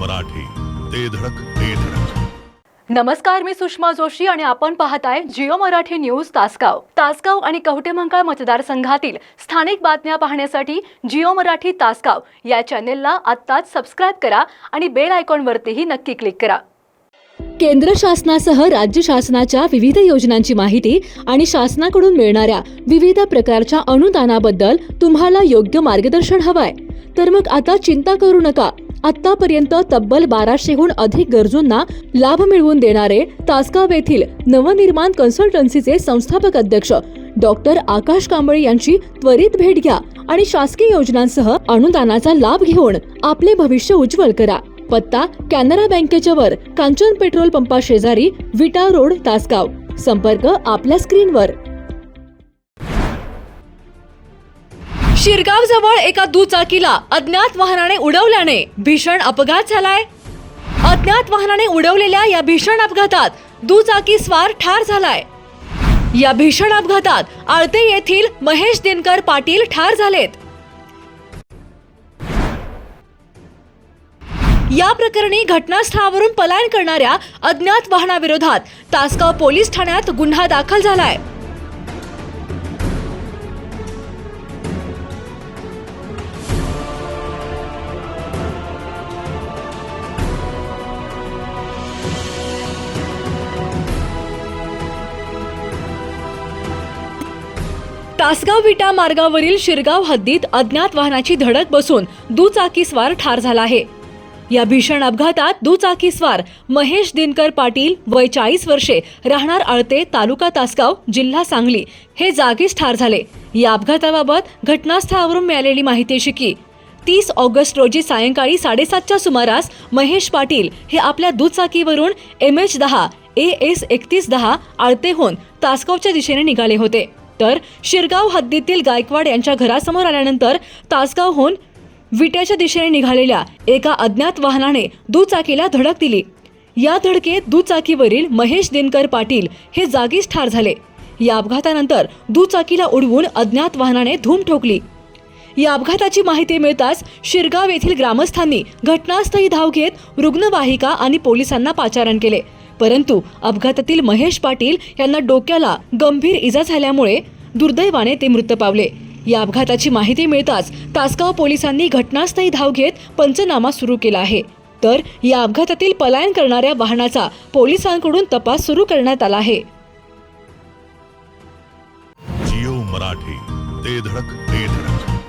मराठी. ते धडक ते धडक. नमस्कार मी सुषमा जोशी आणि आपण पाहताय जिओ मराठी न्यूज तासगाव. तासगाव आणि कवटेमंकाळ मतदारसंघातील स्थानिक बातम्या पाहण्यासाठी जिओ मराठी तासगाव या चॅनेलला आत्ताच सबस्क्राईब करा आणि बेल आयकॉनवरतीही नक्की क्लिक करा. केंद्र शासनासह राज्य शासनाच्या विविध योजनांची माहिती आणि शासनाकडून मिळणाऱ्या विविध प्रकारच्या अनुदानाबद्दल तुम्हाला योग्य मार्गदर्शन हवंय. तर मग आता चिंता करू नका. आतापर्यंत तब्बल बाराशेहून अधिक गरजूंना लाभ मिळवून देणारे तासगाव येथील नवनिर्माण कन्सल्टन्सीचे संस्थापक अध्यक्ष डॉक्टर आकाश कांबळे यांची त्वरित भेट घ्या आणि शासकीय योजनांसह अनुदानाचा लाभ घेऊन आपले भविष्य उज्ज्वल करा. पत्ता कॅनरा बँकेच्या वर कांचन पेट्रोल पंपा शेजारी विटा रोड तासगाव. संपर्क आपल्या स्क्रीनवर. शिरगाव जवळ एका दुचाकीला अज्ञात वाहनाने उडवल्याने भीषण अपघात झालाय. अज्ञात वाहनाने उडवलेल्या या भीषण अपघातात दुचाकी स्वार ठार झालाय. या भीषण अपघातात आळते येथील महेश दिनकर पाटील ठार झालेत. या प्रकरणी घटनास्थळावरून पलायन करणाऱ्या अज्ञात वाहनाविरोधात तासगाव पोलीस ठाण्यात गुन्हा दाखल झालाय. तासगाव विटा मार्गावरील शिरगाव हद्दीत अज्ञात वाहनाची धडक बसून दुचाकीस्वार ठार झाला आहे. या भीषण अपघातात दुचाकीस्वार महेश दिनकर पाटील वय चाळीस वर्षे राहणार आळते तालुका तासगाव जिल्हा सांगली हे जागीच ठार झाले. या अपघाताबाबत घटनास्थळावरून मिळालेली माहिती अशी की तीस ऑगस्ट रोजी सायंकाळी साडेसातच्या सुमारास महेश पाटील हे आपल्या दुचाकीवरून एम एच दहा ए एस एकतीस दहा आळतेहून तासगावच्या दिशेने निघाले होते. तर शिरगाव हद्दीतील गायकवाड यांच्या घरासमोर आल्यानंतर तासगावहून विट्याच्या दिशेने निघालेल्या एका अज्ञात वाहनाने दुचाकीला धडक दिली. या धडकेत दुचाकीवरील महेश दिनकर पाटील हे जागीच ठार झाले. या अपघातानंतर दुचाकीला उडवून अज्ञात वाहनाने धूम ठोकली. या अपघाताची माहिती मिळताच शिरगाव येथील ग्रामस्थांनी घटनास्थळी धाव घेत रुग्णवाहिका आणि पोलिसांना पाचारण केले. परंतु अपघातातील महेश पाटील यांना डोक्याला गंभीर इजा झाल्यामुळे दुर्दैवाने ते मृत पावले. या अपघाताची माहिती मिळताच तासगाव पोलिसांनी घटनास्थळी धाव घेत पंचनामा सुरू केला आहे. तर या अपघातातील पलायन करणाऱ्या वाहनाचा पोलिसांकडून तपास सुरू करण्यात आला आहे. जिओ मराठी ते धडक ते धडक.